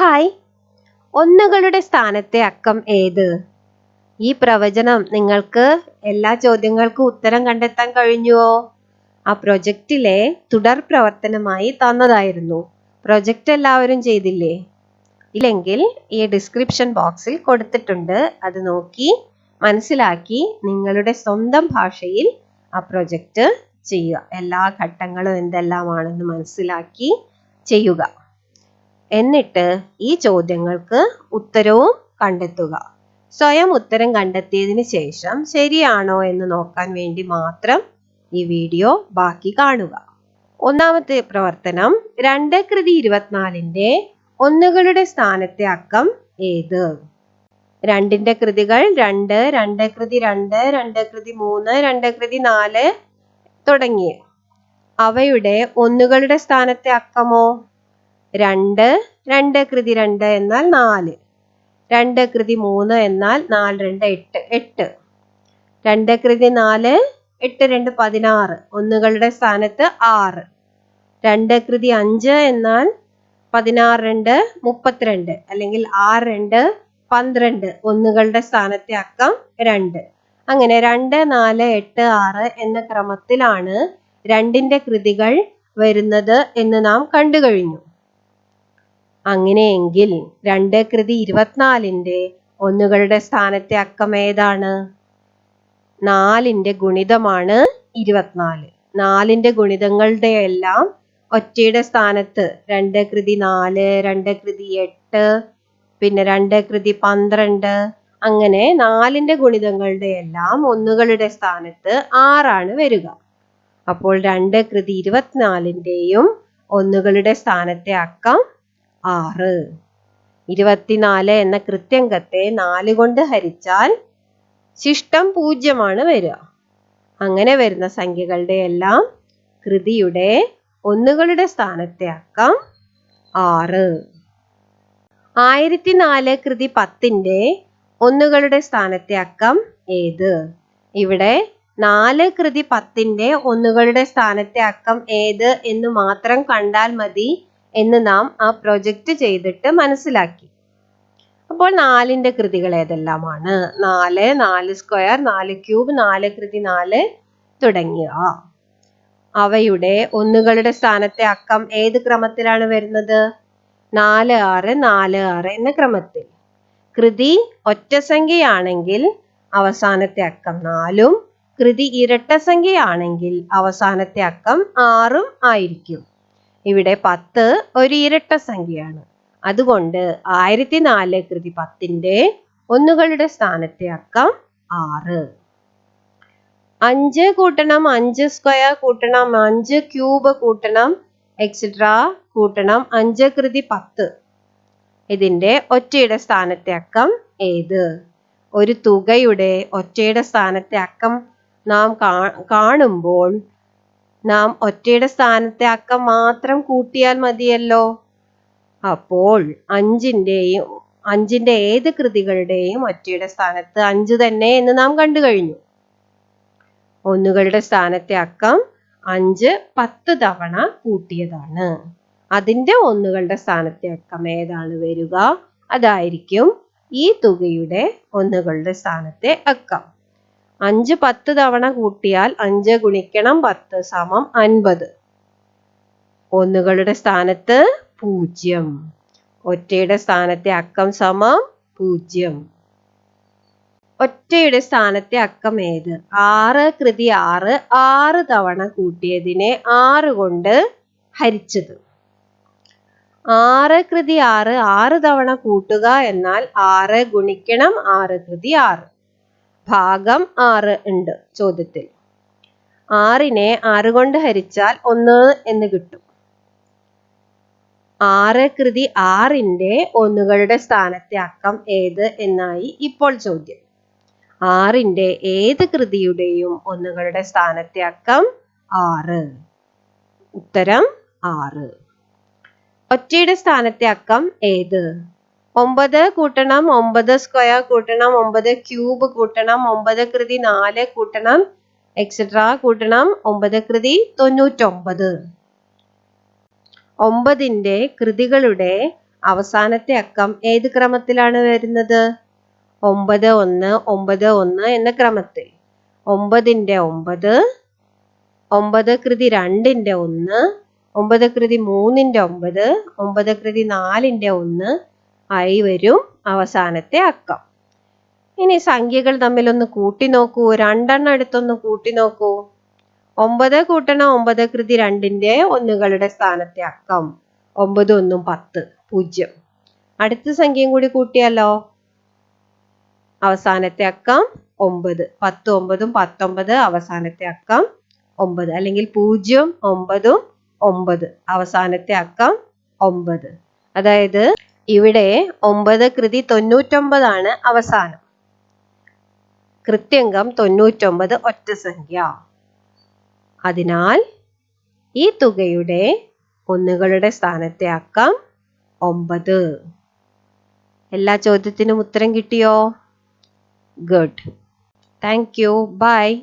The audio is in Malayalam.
ഹായ്. ഒന്നുകളുടെ സ്ഥാനത്തെ അക്കം ഏത്? ഈ പ്രവചനം നിങ്ങൾക്ക് എല്ലാ ചോദ്യങ്ങൾക്കും ഉത്തരം കണ്ടെത്താൻ കഴിഞ്ഞുവോ? ആ പ്രൊജക്റ്റിലെ തുടർ പ്രവർത്തനമായി തന്നതായിരുന്നു. പ്രൊജക്റ്റ് എല്ലാവരും ചെയ്തില്ലേ? ഇല്ലെങ്കിൽ ഈ ഡിസ്ക്രിപ്ഷൻ ബോക്സിൽ കൊടുത്തിട്ടുണ്ട്. അത് നോക്കി മനസ്സിലാക്കി നിങ്ങളുടെ സ്വന്തം ഭാഷയിൽ ആ പ്രൊജക്റ്റ് ചെയ്യുക. എല്ലാ ഘട്ടങ്ങളും എന്തെല്ലാമാണെന്ന് മനസ്സിലാക്കി ചെയ്യുക. എന്നിട്ട് ഈ ചോദ്യങ്ങൾക്ക് ഉത്തരവും കണ്ടെത്തുക. സ്വയം ഉത്തരം കണ്ടെത്തിയതിന് ശേഷം ശരിയാണോ എന്ന് നോക്കാൻ വേണ്ടി മാത്രം ഈ വീഡിയോ ബാക്കി കാണുക. ഒന്നാമത്തെ പ്രവർത്തനം രണ്ട് കൃതി ഇരുപത്തിനാലിന്റെ ഒന്നുകളുടെ സ്ഥാനത്തെ അക്കം ഏത്? രണ്ടിന്റെ കൃതികൾ രണ്ട് രണ്ട് കൃതി രണ്ട് രണ്ട് കൃതി മൂന്ന് രണ്ട് കൃതി നാല് തുടങ്ങിയ അവയുടെ ഒന്നുകളുടെ സ്ഥാനത്തെ അക്കമോ? രണ്ട് രണ്ട് കൃതി രണ്ട് എന്നാൽ നാല്. രണ്ട് കൃതി മൂന്ന് എന്നാൽ നാല് രണ്ട് എട്ട് എട്ട്. രണ്ട് കൃതി നാല് എട്ട് രണ്ട് പതിനാറ്. ഒന്നുകളുടെ സ്ഥാനത്ത് ആറ്. രണ്ട് കൃതി അഞ്ച് എന്നാൽ പതിനാറ് രണ്ട് മുപ്പത്തിരണ്ട്. അല്ലെങ്കിൽ ആറ് രണ്ട് പന്ത്രണ്ട്. ഒന്നുകളുടെ സ്ഥാനത്തെ അക്കം രണ്ട്. അങ്ങനെ രണ്ട് നാല് എട്ട് ആറ് എന്ന ക്രമത്തിലാണ് രണ്ടിന്റെ കൃതികൾ വരുന്നത് എന്ന് നാം കണ്ടു കഴിഞ്ഞു. അങ്ങനെയെങ്കിൽ രണ്ട് കൃതി ഇരുപത്തിനാലിന്റെ ഒന്നുകളുടെ സ്ഥാനത്തെ അക്കം ഏതാണ്? നാലിന്റെ ഗുണിതമാണ് ഇരുപത്തിനാല്. നാലിന്റെ ഗുണിതങ്ങളുടെ എല്ലാം ഒറ്റയുടെ സ്ഥാനത്ത് രണ്ട് കൃതി നാല് രണ്ട് കൃതി എട്ട് പിന്നെ രണ്ട് കൃതി പന്ത്രണ്ട്. അങ്ങനെ നാലിന്റെ ഗുണിതങ്ങളുടെ എല്ലാം ഒന്നുകളുടെ സ്ഥാനത്ത് ആറാണ് വരിക. അപ്പോൾ രണ്ട് കൃതി ഇരുപത്തിനാലിന്റെയും ഒന്നുകളുടെ സ്ഥാനത്തെ അക്കം ആറ്. ഇരുപത്തിനാല് എന്ന കൃത്യങ്കത്തെ നാല് കൊണ്ട് ഹരിച്ചാൽ ശിഷ്ടം പൂജ്യമാണ് വരിക. അങ്ങനെ വരുന്ന സംഖ്യകളുടെ എല്ലാം കൃതിയുടെ ഒന്നുകളുടെ സ്ഥാനത്തെ അക്കം ആറ്. ആയിരത്തി നാല് കൃതി പത്തിന്റെ ഒന്നുകളുടെ സ്ഥാനത്തെ അക്കം ഏത്? ഇവിടെ നാല് കൃതി പത്തിന്റെ ഒന്നുകളുടെ സ്ഥാനത്തെ അക്കം ഏത് എന്ന് മാത്രം കണ്ടാൽ മതി. എന്ന് നാം ആ പ്രൊജക്റ്റ് ചെയ്തിട്ട് മനസ്സിലാക്കി. അപ്പോൾ നാലിന്റെ കൃതികൾ ഏതെല്ലാമാണ്? നാല് നാല് സ്ക്വയർ നാല് ക്യൂബ് നാല് കൃതി നാല് തുടങ്ങിയ. അവയുടെ ഒന്നുകളുടെ സ്ഥാനത്തെ അക്കം ഏത് ക്രമത്തിലാണ് വരുന്നത്? നാല് ആറ് നാല് ആറ് എന്ന ക്രമത്തിൽ. കൃതി ഒറ്റ സംഖ്യയാണെങ്കിൽ അവസാനത്തെ അക്കം നാലും കൃതി ഇരട്ട സംഖ്യയാണെങ്കിൽ അവസാനത്തെ അക്കം ആറും ആയിരിക്കും. ഇവിടെ പത്ത് ഒരു ഇരട്ട സംഖ്യയാണ്. അതുകൊണ്ട് ആയിരത്തി നാല് കൃതി പത്തിന്റെ ഒന്നുകളുടെ സ്ഥാനത്തെ അക്കം ആറ്. അഞ്ച് കൂട്ടണം അഞ്ച് സ്ക്വയർ കൂട്ടണം അഞ്ച് ക്യൂബ് കൂട്ടണം എക്സെട്ര കൂട്ടണം അഞ്ച് കൃതി പത്ത്. ഇതിന്റെ ഒറ്റയുടെ സ്ഥാനത്തെ അക്കം ഏത്? ഒരു തുകയുടെ ഒറ്റയുടെ സ്ഥാനത്തെ അക്കം നാം കാണുമ്പോൾ നാം ഒറ്റയുടെ സ്ഥാനത്തെ അക്കം മാത്രം കൂട്ടിയാൽ മതിയല്ലോ. അപ്പോൾ അഞ്ചിന്റെയും അഞ്ചിന്റെ ഏത് കൃതികളുടെയും ഒറ്റയുടെ സ്ഥാനത്ത് അഞ്ച് തന്നെ എന്ന് നാം കണ്ടു കഴിഞ്ഞു. ഒന്നുകളുടെ സ്ഥാനത്തെ അക്കം അഞ്ച് പത്ത് തവണ കൂട്ടിയതാണ്. അതിന്റെ ഒന്നുകളുടെ സ്ഥാനത്തെ അക്കം ഏതാണ് വരിക? അതായിരിക്കും ഈ തുകയുടെ ഒന്നുകളുടെ സ്ഥാനത്തെ അക്കം. അഞ്ച് പത്ത് തവണ കൂട്ടിയാൽ അഞ്ച് ഗുണിക്കണം പത്ത് സമം അൻപത്. ഒന്നുകളുടെ സ്ഥാനത്ത് പൂജ്യം. ഒറ്റയുടെ സ്ഥാനത്തെ അക്കം സമം പൂജ്യം. ഒറ്റയുടെ സ്ഥാനത്തെ അക്കം ഏത്? ആറ് കൃതി ആറ് ആറ് തവണ കൂട്ടിയതിനെ ആറ് കൊണ്ട് ഹരിച്ചത്. ആറ് കൃതി ആറ് ആറ് തവണ കൂട്ടുക എന്നാൽ ആറ് ഗുണിക്കണം ആറ് കൃതി ആറ്. ഭാഗം ആറ് ഉണ്ട് ചോദ്യത്തിൽ. ആറിനെ ആറ് കൊണ്ട് ഹരിച്ചാൽ ഒന്ന് എന്ന് കിട്ടും. ആറ് കൃതി ആറിന്റെ ഒന്നുകളുടെ സ്ഥാനത്തെ അക്കം ഏത് എന്നായി ഇപ്പോൾ ചോദ്യം. ആറിന്റെ ഏത് കൃതിയുടെയും ഒന്നുകളുടെ സ്ഥാനത്തെ അക്കം ആറ്. ഉത്തരം ആറ്. ഒറ്റയുടെ സ്ഥാനത്തെ അക്കം ഏത്? ഒമ്പത് കൂട്ടണം ഒമ്പത് സ്ക്വയർ കൂട്ടണം ഒമ്പത് ക്യൂബ് കൂട്ടണം ഒമ്പത് കൃതി നാല് കൂട്ടണം എക്സെട്ര കൂട്ടണം ഒമ്പത് കൃതി തൊണ്ണൂറ്റൊമ്പത്. ഒമ്പതിന്റെ കൃതികളുടെ അവസാനത്തെ അക്കം ഏത് ക്രമത്തിലാണ് വരുന്നത്? ഒമ്പത് ഒന്ന് ഒമ്പത് ഒന്ന് എന്ന ക്രമത്തിൽ. ഒമ്പതിന്റെ ഒമ്പത് ഒമ്പത് കൃതി രണ്ടിന്റെ ഒന്ന് ഒമ്പത് കൃതി മൂന്നിന്റെ ഒമ്പത് ഒമ്പത് കൃതി നാലിന്റെ ഒന്ന് ആയി വരും. അവസാനത്തെ അക്കം. ഇനി സംഖ്യകൾ തമ്മിലൊന്ന് കൂട്ടി നോക്കൂ. രണ്ടെണ്ണം എടുത്തൊന്ന് കൂട്ടി നോക്കൂ. ഒമ്പത് കൂട്ടണം. ഒമ്പത് കൃതി രണ്ടിന്റെ ഒന്നുകളുടെ സ്ഥാനത്തെ അക്കം. ഒമ്പത് ഒന്നും പത്ത്. പൂജ്യം. അടുത്ത സംഖ്യയും കൂടി കൂട്ടിയാലോ? അവസാനത്തെ അക്കം ഒമ്പത്. പത്ത് ഒമ്പതും പത്തൊമ്പത്. അവസാനത്തെ അക്കം ഒമ്പത്. അല്ലെങ്കിൽ പൂജ്യം ഒമ്പതും ഒമ്പത്. അവസാനത്തെ അക്കം ഒമ്പത്. അതായത് ഇവിടെ ഒമ്പത് കൃതി തൊണ്ണൂറ്റൊമ്പതാണ് അവസാനം. കൃത്യംഗം തൊണ്ണൂറ്റൊമ്പത് ഒറ്റ സംഖ്യ. അതിനാൽ ഈ തുകയുടെ ഒന്നുകളുടെ സ്ഥാനത്തെ അക്കം ഒമ്പത്. എല്ലാ ചോദ്യത്തിനും ഉത്തരം കിട്ടിയോ? ഗുഡ്. Thank you. ബൈ.